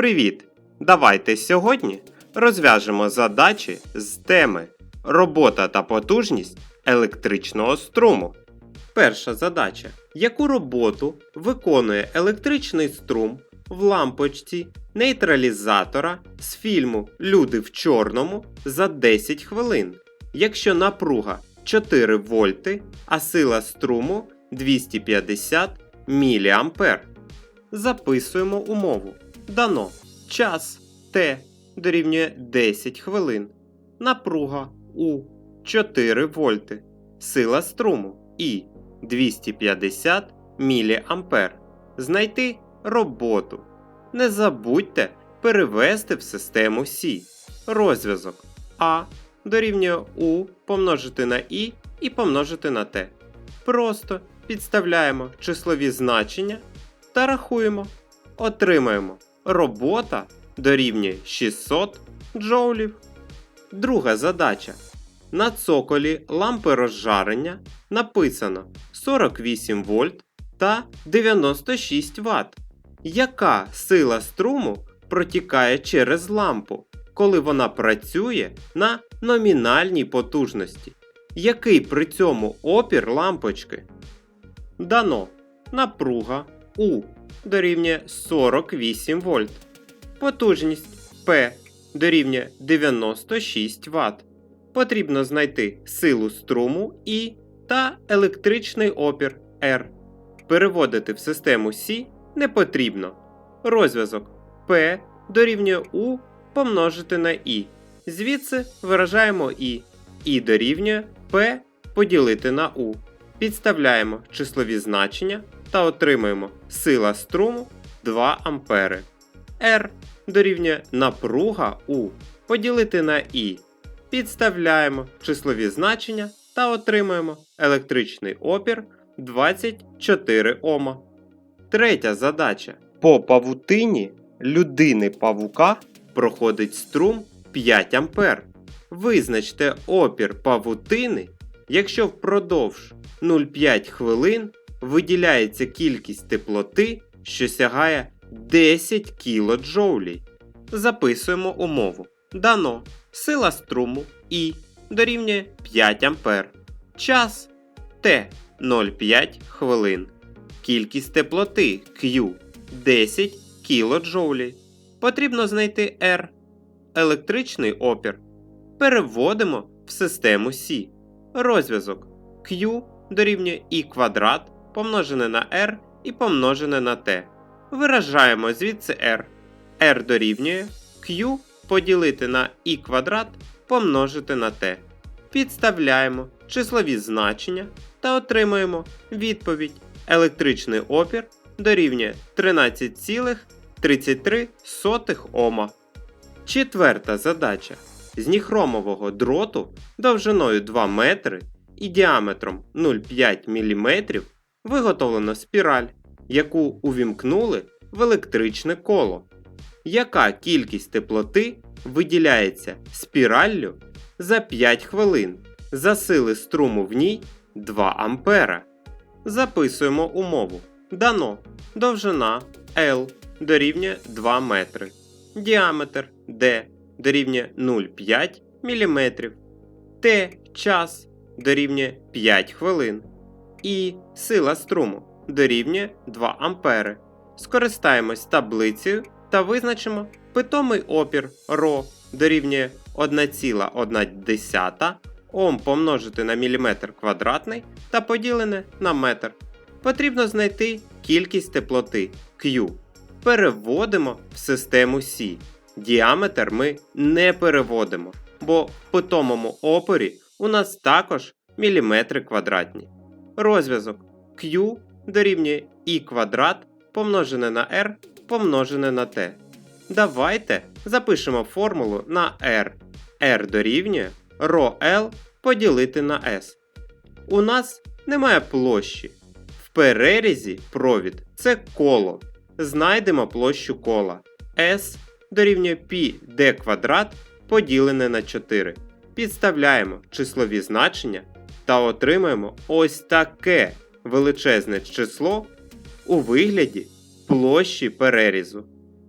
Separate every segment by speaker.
Speaker 1: Привіт! Давайте сьогодні розв'яжемо задачі з теми Робота та потужність електричного струму. Перша задача. Яку роботу виконує електричний струм в лампочці нейтралізатора з фільму Люди в чорному за 10 хвилин, якщо напруга 4 вольти, а сила струму 250 мА. Записуємо умову. Дано час Т дорівнює 10 хвилин. Напруга У 4 вольти. Сила струму І 250 мА. Знайти роботу. Не забудьте перевести в систему Сі. Розв'язок А дорівнює У помножити на І і помножити на Т. Просто підставляємо числові значення та рахуємо. Отримаємо робота дорівнює 600 джоулів. Друга задача. На цоколі лампи розжарення написано 48 вольт та 96 Вт. Яка сила струму протікає через лампу, коли вона працює на номінальній потужності? Який при цьому опір лампочки? Дано напруга У дорівнює 48 вольт. Потужність П дорівнює 96 Вт. Потрібно знайти силу струму І та електричний опір R. Переводити в систему Сі не потрібно. Розв'язок P дорівнює U помножити на І. Звідси виражаємо І. І дорівнює P поділити на U. Підставляємо числові значення та отримуємо сила струму 2 А. R дорівнює напруга U поділити на І. Підставляємо числові значення та отримуємо електричний опір 24 Ома. Третя задача. По павутині людини павука проходить струм 5 А. Визначте опір павутини, якщо впродовж 0,5 хвилин виділяється кількість теплоти, що сягає 10 кДж. Записуємо умову. Дано сила струму І дорівнює 5 А. Час Т 0,5 хвилин. Кількість теплоти Q 10 кДж. Потрібно знайти R. Електричний опір. Переводимо в систему Сі. Розв'язок Q дорівнює І квадрат помножене на R і помножене на T. Виражаємо звідси R. R дорівнює Q поділити на І квадрат помножити на T. Підставляємо числові значення та отримуємо відповідь. Електричний опір дорівнює 13,33 Ома. Четверта задача. З ніхромового дроту довжиною 2 метри і діаметром 0,5 мм виготовлено спіраль, яку увімкнули в електричне коло. Яка кількість теплоти виділяється спіраллю за 5 хвилин за сили струму в ній 2 ампера. Записуємо умову. Дано довжина L дорівнює 2 метри, діаметр D дорівнює 0,5 мм, T час дорівнює 5 хвилин і сила струму дорівнює 2 ампери. Скористаємось таблицею та визначимо питомий опір ρ дорівнює 1,1 Ом помножити на міліметр квадратний та поділене на метр. Потрібно знайти кількість теплоти Q. Переводимо в систему Сі. Діаметр ми не переводимо, бо в питомому опорі у нас також міліметри квадратні. Розв'язок Q дорівнює І квадрат помножене на R помножене на T. Давайте запишемо формулу на R. R дорівнює ρL поділити на S. У нас немає площі. В перерізі провід це коло. Знайдемо площу кола. S дорівнює πd квадрат поділене на 4. Підставляємо числові значення та отримаємо ось таке величезне число у вигляді площі перерізу.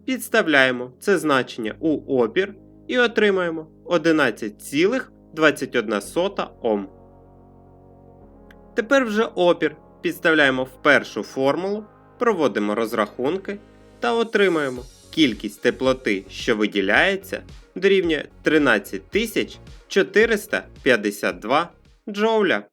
Speaker 1: Підставляємо це значення у опір і отримаємо 11,21 Ом. Тепер вже опір підставляємо в першу формулу, проводимо розрахунки та отримаємо кількість теплоти, що виділяється, дорівнює 13452 джоуля.